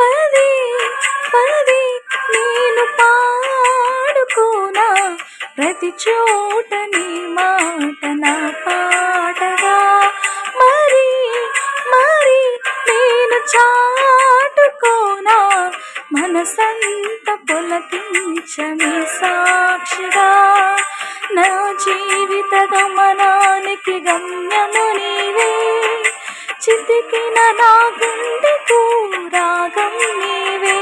పదే పదే నేను పాడుకోనా ప్రతి చోట నీ మాట నా పాటగా. మరి మరి నేను చాటుకోనా మనసంత పులకించని సాక్షిగా. నా జీవిత గమనానికి గమ్యము నీవే. చితికిన నా గుండెకు రాగం నీవే.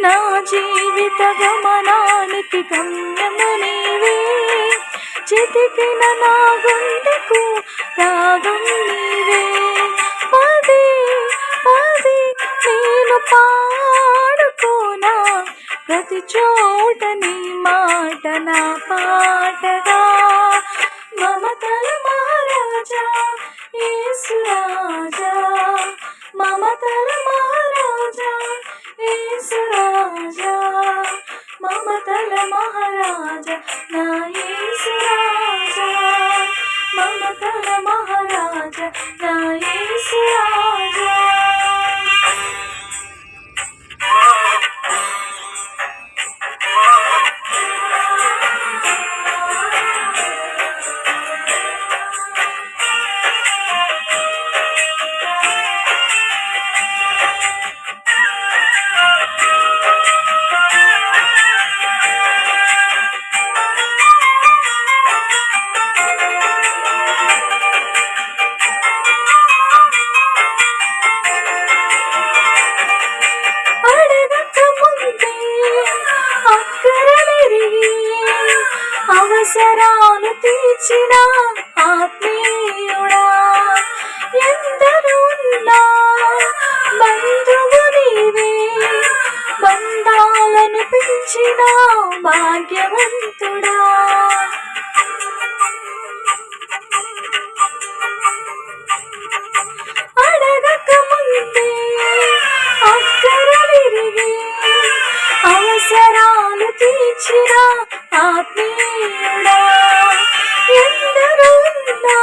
నా జీవిత గమనానికి గమ్యము నీవే. చితికిన నా గుండెకు రాగం నీవే. పది పది నేను పాడుకోనా ప్రతి చోట నీ మాట నా పా పాటగా మమతల మహారాజా యేసు మమతల మహారాజా యేసు మమతల మహారాజా నా పెంచిన భాగ్యవంతుడా. అడగక ముందే అక్కర విరిగి అవసరాలు తీర్చిన ఆత్మీయుడా. ఎందరున్నా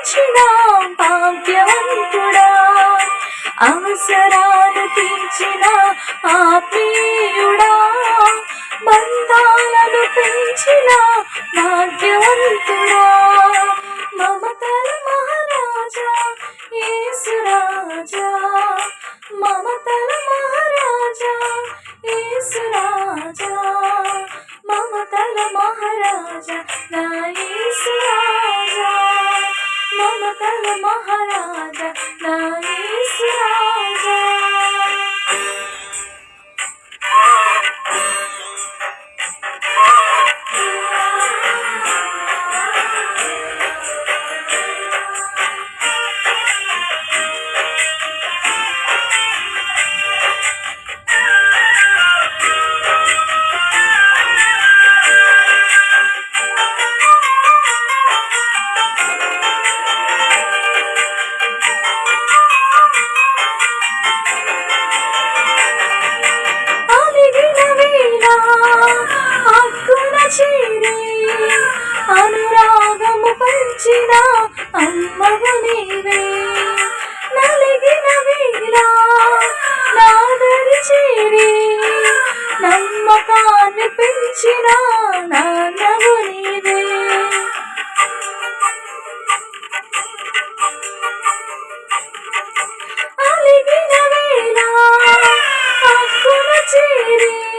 ఇచ్చిన భాగ్యవంతుడా అవసరాలు తీర్చిన ఆత్మీయుడా. బంధాలను పెంచిన భాగ్యవంతుడా. మమతల మహారాజా ఏసు రాజా మమతల మహారాజా ఏసు రాజా మమతల మహారాజా నా యేసు రాజా మహారాజ నా పంచిన అమ్మవు నీవే. నలిగిన వేళ నాదరి చేరి. నమ్మకాన్ని పెంచిన నాన్నవు నీవే. అలిగిన వేళ అక్కున చేరి.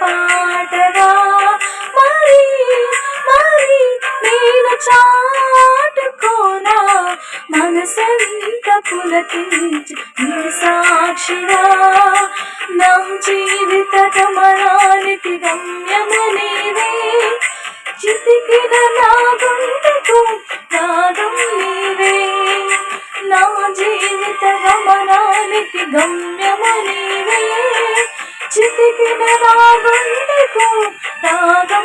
పాటగా మరి మరి నేను చాటుకోనా? మనసంత పులకించి నీ సాక్షిగా? నా జీవిత గమనానికి గమ్యము నీవే. చితికిన నా గుండెకు నాదం నీవే. నా జీవిత గమనానికి చితికిన రాగం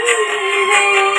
నీవే.